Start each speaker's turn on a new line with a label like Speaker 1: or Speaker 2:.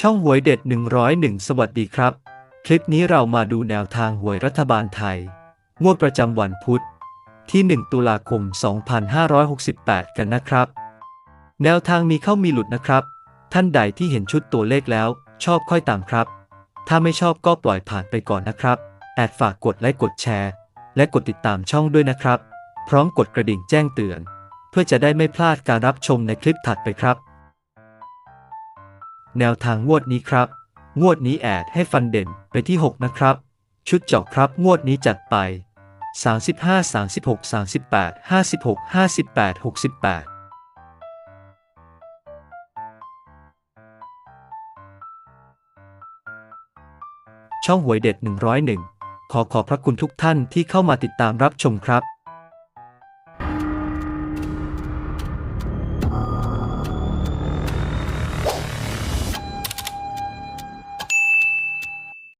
Speaker 1: ช่องหวยเด็ด 101 สวัสดีครับ คลิปนี้เรามาดูแนวทางหวยรัฐบาลไทย งวดประจำวันพุธที่ 1 ตุลาคม 2568 กันนะครับ แนวทางมีเข้ามีหลุดนะครับ ท่านใดที่เห็นชุดตัวเลขแล้ว ชอบค่อยตามครับ ถ้าไม่ชอบก็ปล่อยผ่านไปก่อนนะครับ แอดฝากกดไลค์กดแชร์ และกดติดตามช่องด้วยนะครับ พร้อมกดกระดิ่งแจ้งเตือน เพื่อจะได้ไม่พลาดการรับชมในคลิปถัดไปครับ แนวทางงวดนี้ครับ งวดนี้แอดให้ฟันเด่นไปที่ 6 นะครับ ชุดเจาะครับงวดนี้จัดไป 35 36 38 56 58 68ช่องหวยเด็ด 101 ขอขอบพระคุณทุกท่านที่เข้ามาติดตามรับชมครับ